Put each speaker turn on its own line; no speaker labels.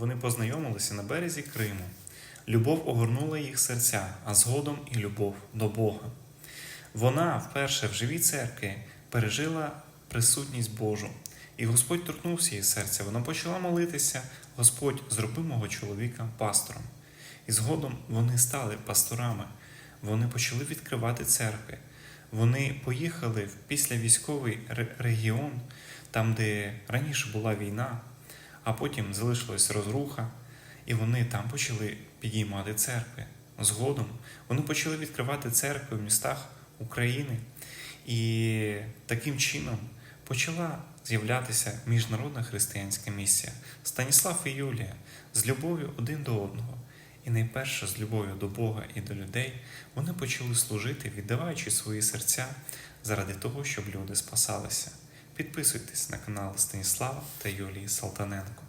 Вони познайомилися на березі Криму. Любов огорнула їх серця, а згодом і любов до Бога. Вона вперше в живій церкві пережила присутність Божу, і Господь торкнувся її серця. Вона почала молитися: Господь, зроби мого чоловіка пастором. І згодом вони стали пасторами. Вони почали відкривати церкви. Вони поїхали в післявійськовий ре- регіон, там, де раніше була війна, а потім залишилась розруха, і вони там почали підіймати церкви. Згодом вони почали відкривати церкви в містах України, і таким чином почала з'являтися міжнародна християнська місія Станіслав і Юлія з любов'ю один до одного. І найперше з любов'ю до Бога і до людей вони почали служити, віддаваючи свої серця заради того, щоб люди спасалися. Підписуйтесь на канал Станіслава та Юлії Салтаненко.